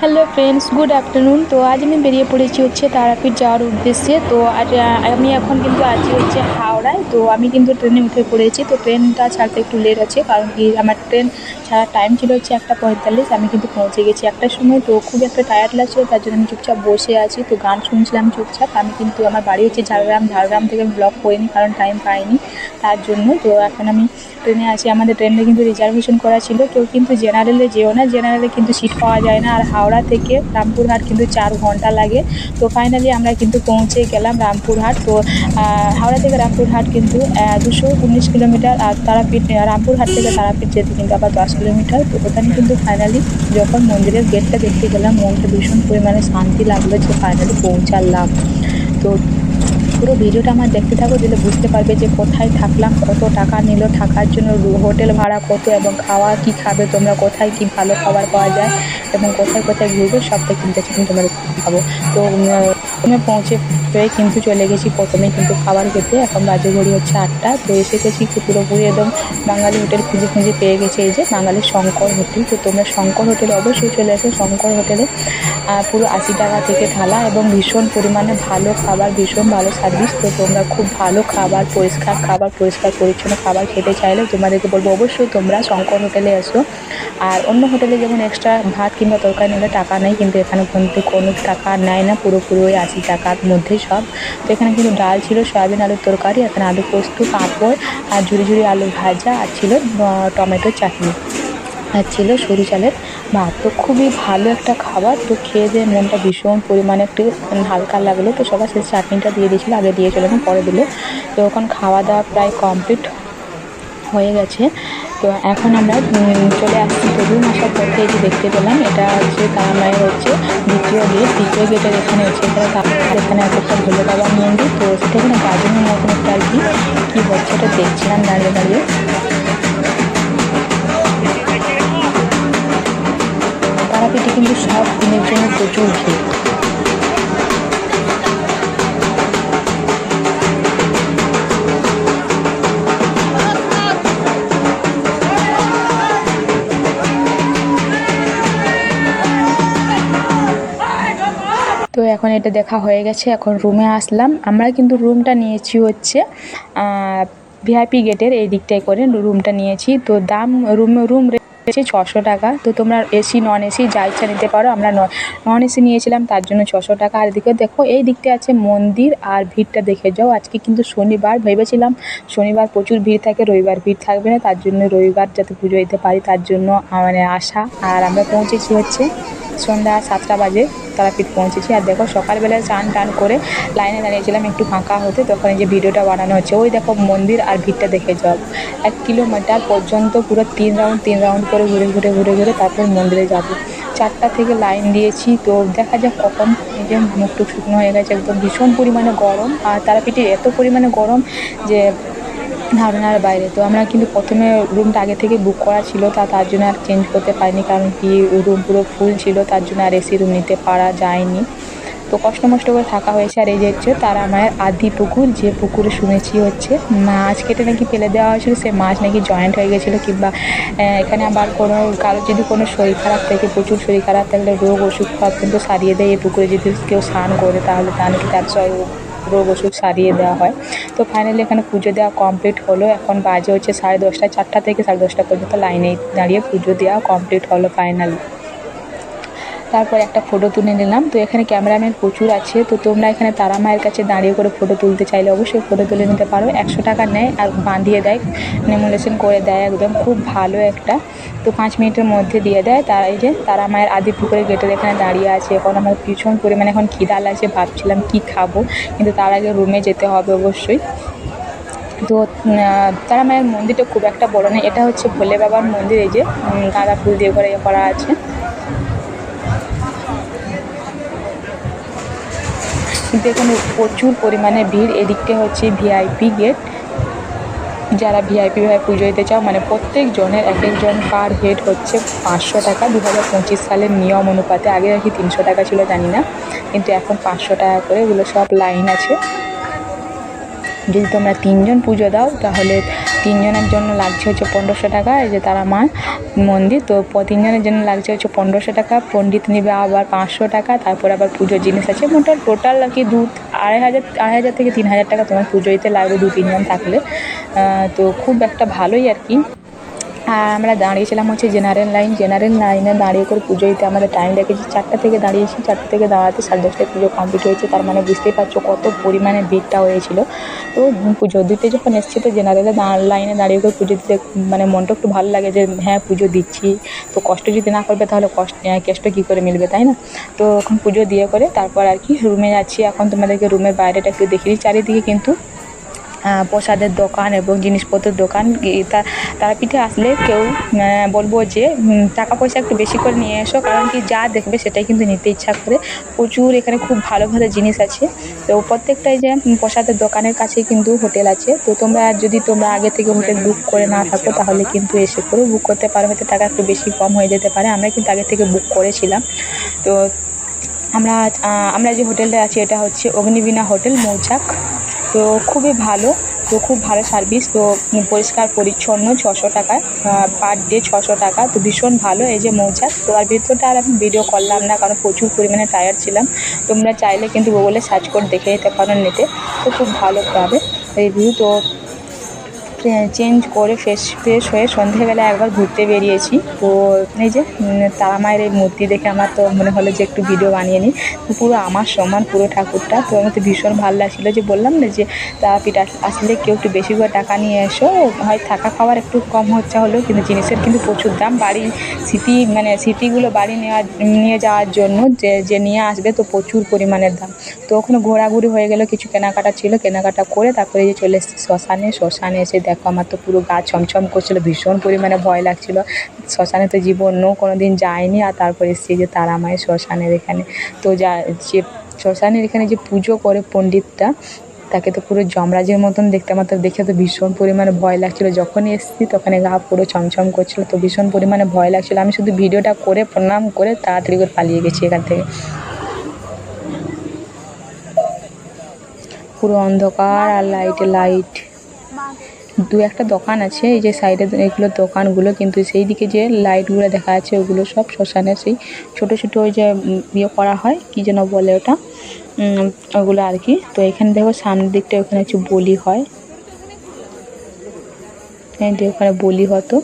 Hello friends good afternoon তো আজ আমি বেরিয়ে পড়েছি হচ্ছে তারাপীঠ যাওয়ার উদ্দেশ্যে। তো আজ আমি এখন কিন্তু আছি হচ্ছে হাওড়ায়। তো আমি কিন্তু ট্রেনে উঠে পড়েছি। তো ট্রেনটা ছাড়তে একটু লেট আছে কারণ কি আমার ট্রেন ছাড়ার টাইম ছিল হচ্ছে একটা পঁয়তাল্লিশ। আমি কিন্তু পৌঁছে গেছি একটার সময়। তো খুব একটা টায়ার্ড লাগছিল, তার জন্য আমি চুপচাপ বসে আছি। তো গান শুনছিলাম চুপচাপ। আমি কিন্তু আমার বাড়ি হচ্ছে ঝাড়গ্রাম। ঝাড়গ্রাম থেকে ব্লগ করিনি কারণ টাইম পাইনি তার জন্য। তো এখন আমি ট্রেনে আছি। আমাদের ট্রেনে কিন্তু রিজার্ভেশন করা ছিল। কেউ কিন্তু জেনারেলে যেও না। জেনারেলে কিন্তু সিট পাওয়া যায় না। আর হাওড়া থেকে রামপুরহাট কিন্তু চার ঘণ্টা লাগে। তো ফাইনালি আমরা কিন্তু পৌঁছে গেলাম রামপুরহাট। তো হাওড়া থেকে রামপুরহাট কিন্তু দুশো উনিশ কিলোমিটার, আর তারাপীঠ রামপুরহাট থেকে তারাপীঠ যেতে কিন্তু আবার দশ কিলোমিটার। তো ওখানে কিন্তু ফাইনালি যখন মন্দিরের গেটটা দেখতে গেলাম, মনটা ভীষণ পরিমাণে শান্তি লাগল যে ফাইনালি পৌঁছালাম। তো পুরো ভিডিওটা আমার দেখতে থাকো দিলে বুঝতে পারবে যে কোথায় থাকলাম, কত টাকা নিল, থাকার জন্য হোটেল ভাড়া কত এবং খাওয়া কি খাবে, তোমরা কোথায় কি ভালো খাবার পাওয়া যায় এবং কোথায় কোথায় ঘুরবে, সবটা কিন্তু কিন্তু তোমরা খাব তো প্রথমে পৌঁছে পেয়ে কিন্তু চলে গেছি প্রথমে কিন্তু খাবার খেতে, এখন বাজে ঘড়ি হচ্ছে আটটা, তো এসে গেছি পুরোপুরি একদম বাঙালি হোটেল খুঁজে খুঁজে পেয়ে গেছে, এই যে বাঙালি শঙ্কর হোটেল, তো তোমরা শঙ্কর হোটেলে অবশ্যই চলে এসো, শঙ্কর হোটেলে পুরো আশি টাকা থেকে থালা এবং ভীষণ পরিমাণে ভালো খাবার, ভীষণ ভালো সার্ভিস তো তোমরা খুব ভালো খাবার, পরিষ্কার খাবার, পরিষ্কার পরিচ্ছন্ন খাবার খেতে চাইলে তোমাদেরকে বলব, অবশ্যই তোমরা শঙ্কর হোটেলে এসো। আর অন্য হোটেলে যেমন এক্সট্রা ভাত কিংবা তরকারি নিলে টাকা নেই, কিন্তু এখানে কিন্তু কোনো টাকা নেয় না, পুরোপুরি ওই আশি টাকার মধ্যেই সব। তো এখানে কিন্তু ডাল ছিল, সয়াবিন আলুর তরকারি, এখানে আলু পোস্ত, পাঁপড়, আর ঝুড়ি ঝুড়ি আলু ভাজা, আর ছিল টমেটোর চাটনি। আর ছিল সরু চালের ভাত তো খুবই ভালো একটা খাবার। তো খেয়ে দিয়ে মনটা ভীষণ পরিমাণে একটু হালকা লাগল। তো সবার শেষে চাটনিটা দিয়ে দিয়েছিলো, আগে দিয়েছিল না পরে দিলো। তো এখন খাওয়া দাওয়া প্রায় কমপ্লিট হয়ে গেছে। তো এখন আমরা চলে আসছি রুম আসার পথে। যে দেখতে পেলাম, এটা হচ্ছে তার মায়ের হচ্ছে দ্বিতীয় গেট দ্বিতীয় গেটের এখানে হচ্ছে এখানে এখানে আছে একটা ভোলে বাবার মন্দির। তো সেটা এখানে গাজনের মতন একটা আর কি। কী হচ্ছে ওটা দেখছিলাম দাঁড়িয়ে দাঁড়িয়ে। তারাপীঠে কিন্তু সব দিনের জন্য প্রচুর ভিড়। তো এখন এটা দেখা হয়ে গেছে, এখন রুমে আসলাম। আমরা কিন্তু রুমটা নিয়েছি হচ্ছে ভিআইপি গেটের এই দিকটায় করে রুমটা নিয়েছি। তো দাম রুম রুম রয়েছে ছশো টাকা। তো তোমরা এসি নন এসি যা ইচ্ছা নিতে পারো, আমরা নন এসি নিয়েছিলাম, তার জন্য ছশো টাকা। আর এদিকে দেখো, এই দিকটা আছে মন্দির আর ভিড়টা দেখে যাও। আজকে কিন্তু শনিবার, ভেবেছিলাম শনিবার প্রচুর ভিড় থাকে, রবিবার ভিড় থাকবে না, তার জন্য রবিবার যাতে পুজো দিতে পারি, তার জন্য মানে আসা আর আমরা পৌঁছেছি হচ্ছে সন্ধ্যা সাতটা বাজে। তারাপীঠ পৌঁছেছি। আর দেখো সকালবেলায় চান টান করে লাইনে দাঁড়িয়েছিলাম একটু ফাঁকা হতে। তখন এই যে ভিডিওটা বানানো হচ্ছে, ওই দেখো মন্দির আর ভিড়টা দেখে যাও। এক কিলোমিটার পর্যন্ত পুরো তিন রাউন্ড তিন রাউন্ড করে ঘুরে ঘুরে ঘুরে ঘুরে তারপর মন্দিরে যাব। চারটা থেকে লাইন দিয়েছি, তো দেখা যাক কখন এই যে মুখ টুক শুকনো হয়ে গেছে। একদম ভীষণ পরিমাণে গরম। আর তারাপীঠে এত পরিমাণে গরম যে ধারণার বাইরে। তো আমরা কিন্তু প্রথমে রুমটা আগে থেকে বুক করা ছিল, তা তার জন্য আর চেঞ্জ করতে পারিনি, কারণ কি রুম পুরো ফুল ছিল, তার জন্য আর এসি রুম নিতে পারা যায়নি। তো কষ্ট মষ্ট করে থাকা হয়েছে আর এই যে হচ্ছে তারা মায়ের আদি পুকুর, যে পুকুরে শুনেছি হচ্ছে, মাছ কেটে নাকি ফেলে দেওয়া হয়েছিল, সে মাছ নাকি জয়েন্ট হয়ে গেছিল, কিংবা এখানে আবার কোনো কারও যদি কোনো শরীর খারাপ থাকে, প্রচুর শরীর খারাপ থাকলে রোগ, ওষুধ সব কিন্তু সারিয়ে দেয়, এই পুকুরে যদি কেউ স্নান করে, তাহলে তা নাকি তার রোগ ওষুধ সারিয়ে দেওয়া হয়। তো ফাইনালি এখানে পুজো দেওয়া কমপ্লিট হলো। এখন বাজে হচ্ছে সাড়ে দশটা, চারটা থেকে সাড়ে দশটা পর্যন্ত লাইনে দাঁড়িয়ে পুজো দেওয়া কমপ্লিট হলো ফাইনালি তারপর একটা ফটো তুলে নিলাম। তো এখানে ক্যামেরাম্যান প্রচুর আছে। তো তোমরা এখানে তারা মায়ের কাছে দাঁড়িয়ে করে ফটো তুলতে চাইলে অবশ্যই ফটো তুলে নিতে পারো। একশো টাকা নেয় আর বাঁধিয়ে দেয়। নেমুলেশন করে দেয় একদম। খুব ভালো একটা। তো পাঁচ মিনিটের মধ্যে দিয়ে দেয়। তার এই যে তারা মায়ের আদি পুকুরের গেটের এখানে দাঁড়িয়ে আছে। এখন আমার ভীষণ পরিমাণে এখন খিদা লাগছে। ভাবছিলাম কি খাব। কিন্তু তার আগে রুমে যেতে হবে অবশ্যই। তো তারা মায়ের মন্দিরটা খুব একটা বড় নেই এটা হচ্ছে ভোলে বাবার মন্দির। এই যে গাঁদা ফুল দিয়ে করে করা আছে। কিন্তু এখানে প্রচুর পরিমাণে ভিড় এদিকটা হচ্ছে ভিআইপি গেট যারা ভিআইপি ভাবে পুজো দিতে চাও মানে প্রত্যেক জনের এক একজন পার হেড হচ্ছে পাঁচশো টাকা। দু হাজার পঁচিশ সালের নিয়ম অনুপাতে, আগে আর কি তিনশো টাকা ছিল, জানি না। কিন্তু এখন পাঁচশো টাকা করে, এগুলো সব লাইন আছে। যদি তোমরা তিনজন পুজো দাও, তাহলে তিনজনের জন্য লাগছে হচ্ছে পনেরোশো টাকা, এই যে তারা মা, মন্দির। তো তিনজনের জন্য লাগছে হচ্ছে পনেরোশো টাকা। পণ্ডিত নেবে আবার পাঁচশো টাকা, তারপর আবার পুজোর জিনিস আছে। মোটামুটি টোটাল আর কি দু, আড়াই হাজার আড়াই হাজার থেকে তিন হাজার টাকা তোমার পুজো দিতে লাগবে দু তিনজন থাকলে তো খুব একটা ভালোই আর কি। আমরা দাঁড়িয়েছিলাম হচ্ছে জেনারেল লাইন জেনারেল লাইনে দাঁড়িয়ে করে পুজো দিতে। আমাদের টাইম লেগেছে চারটা থেকে দাঁড়িয়েছি, চারটা থেকে দাঁড়াতে সাড়ে দশটায় পুজো কমপ্লিট হয়েছে। তার মানে বুঝতেই পারছ কত পরিমাণে ভিড়টা হয়েছিল। তো পুজো দিতে যখন এসেছি তো জেনারেলে লাইনে দাঁড়িয়ে করে পুজো দিতে মানে মনটা একটু ভালো লাগে যে হ্যাঁ পুজো দিচ্ছি। তো কষ্ট যদি না করবে তাহলে কষ্ট কেষ্ট কী করে মিলবে, তাই না? তো এখন পুজো দিয়ে করে তারপর আর কি রুমে যাচ্ছি। এখন তোমাদেরকে রুমের বাইরেটা একটু দিই। চারিদিকে কিন্তু প্রসাদের দোকান এবং জিনিসপত্রের দোকান তারাপীঠে আসলে কেউ বলব যে টাকা পয়সা একটু বেশি করে নিয়ে এসো, কারণ কি যা দেখবে সেটাই কিন্তু নিতে ইচ্ছা করে। প্রচুর এখানে খুব ভালো ভালো জিনিস আছে। তো প্রত্যেকটাই যে প্রসাদের দোকানের কাছেই কিন্তু হোটেল আছে। তো তোমরা, যদি তোমরা আগে থেকে হোটেল বুক করে না থাকো, তাহলে কিন্তু এসে করে বুক করতে পারো। হয়তো টাকা একটু বেশি কম হয়ে যেতে পারে। আমরা কিন্তু আগে থেকে বুক করেছিলাম। তো আমরা আমরা যে হোটেলটা আছি, এটা হচ্ছে অগ্নিবীণা হোটেল, মৌচাক। তো খুবই ভালো, তো খুব ভালো সার্ভিস তো পরিষ্কার পরিচ্ছন্ন ছশো টাকা পার ডে ছশো টাকা, তো ভীষণ ভালো এই যে মৌচাক। তো আর ভিতরটা আর আমি ভিডিও করলাম না, কারণ প্রচুর পরিমাণে টায়ার ছিলাম। তোমরা চাইলে কিন্তু গুগলে সার্চ করে দেখে যেতে পারো নেটে তো খুব ভালো পাবে রিভিউ তো চেঞ্জ করে ফ্রেশ ফ্রেশ হয়ে সন্ধেবেলা একবার ঘুরতে বেরিয়েছি। তো এই যে তারা মায়ের এই মূর্তি দেখে আমার তো মনে হলো যে একটু ভিডিও বানিয়ে নিই। তো পুরো আমার সমান পুরো ঠাকুরটা। তো আমার তো ভীষণ ভালো লাগছিল যে বললাম না যে তারাপীঠ আস- আসলে কেউ একটু বেশি করে টাকা নিয়ে এসো। হয় থাকা খাওয়ার একটু কম হচ্ছে হলেও কিন্তু জিনিসের কিন্তু প্রচুর দাম। বাড়ি স্মৃতি মানে স্মৃতিগুলো বাড়ি নেওয়ার, নিয়ে যাওয়ার জন্য যে যে নিয়ে আসবে তো প্রচুর পরিমাণের দাম। তো ওখানে ঘোরাঘুরি হয়ে গেল, কিছু কেনাকাটা ছিল, কেনাকাটা করে তারপরে যে চলে এসেছি শ্মশানে। শ্মশানে এসে দেখো আমার তো পুরো গা ছমছম করছিল ভীষণ পরিমাণে ভয় লাগছিল। শ্মশানে তো জীবনেও কোনো দিন যায়নি আর তারপরে এসেছি যে তারা মায়ের শ্মশানের এখানে। তো যা যে শ্মশানের এখানে যে পুজো করে পণ্ডিতটা তাকে তো পুরো যমরাজের মতন দেখতে আমার তো দেখে তো ভীষণ পরিমাণে ভয় লাগছিল। যখনই এসেছি তখন গা পুরো ছমছম করছিল তো ভীষণ পরিমাণে ভয় লাগছিল। আমি শুধু ভিডিওটা করে প্রণাম করে তাড়াতাড়ি করে পালিয়ে গেছি এখান থেকে। পুরো অন্ধকার আর লাইটে লাইট দু একটা দোকান আছে, এই যে সাইডে এগুলো দোকানগুলো, কিন্তু সেই দিকে যে লাইটগুলো দেখা যাচ্ছে, ওগুলো সব শ্মশানে সেই ছোট ছোটো ওই যে ইয়ে করা হয়, কী যেন বলে ওটা ওগুলো আর কি। তো এখানে দেখো সামনের দিকটা ওখানে হচ্ছে বলি হয়। ওখানে বলি হতো।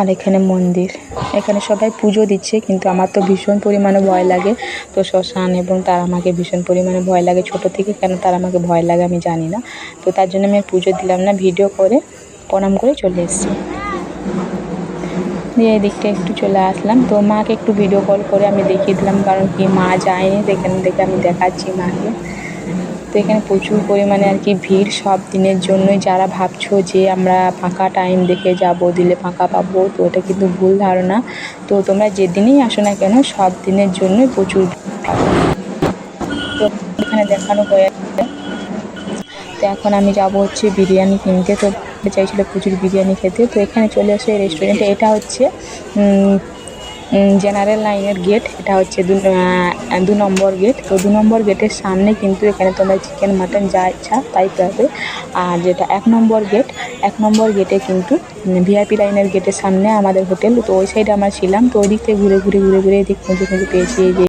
আর এখানে মন্দির। এখানে সবাই পুজো দিচ্ছে, কিন্তু আমার তো ভীষণ পরিমাণে ভয় লাগে। তো শ্মশান এবং তার আমাকে ভীষণ পরিমাণে ভয় লাগে ছোটো থেকে, কেন তার আমাকে ভয় লাগে আমি জানি না। তো তার জন্য আমি পুজো দিলাম না, ভিডিও করে প্রণাম করে চলে এসেছি। দিয়ে এই দিকটা একটু চলে আসলাম। তো মাকে একটু ভিডিও কল করে আমি দেখিয়ে দিলাম, কারণ কি মা যায়নি তো এখানে দেখে আমি দেখাচ্ছি মাকে। তো এখানে প্রচুর পরিমাণে আর কি ভিড় সব দিনের জন্যই। যারা ভাবছ যে আমরা ফাঁকা টাইম দেখে যাব, দিলে ফাঁকা পাবো, তো এটা কিন্তু ভুল ধারণা। তো তোমরা যেদিনই আসো না কেন, সব দিনের জন্যই প্রচুর তো এখানে দেখানো হয়ে। তো এখন আমি যাব হচ্ছে বিরিয়ানি কিনতে। তো চাইছিল প্রচুর বিরিয়ানি খেতে। তো এখানে চলে আসে রেস্টুরেন্টে এটা হচ্ছে জেনারেল লাইনের গেট এটা হচ্ছে দু নম্বর গেট তো দু নম্বর গেটের সামনে কিন্তু এখানে তোমরা চিকেন মাটন যা ইচ্ছা তাই পাবে। আর যেটা এক নম্বর গেট এক নম্বর গেটে কিন্তু ভিআইপি লাইনের গেটের সামনে আমাদের হোটেল তো ওই সাইডে আমরা ছিলাম। তো ওই দিক থেকে ঘুরে ঘুরে ঘুরে ঘুরে এদিক খুঁজে খুঁজে পেয়েছি এই যে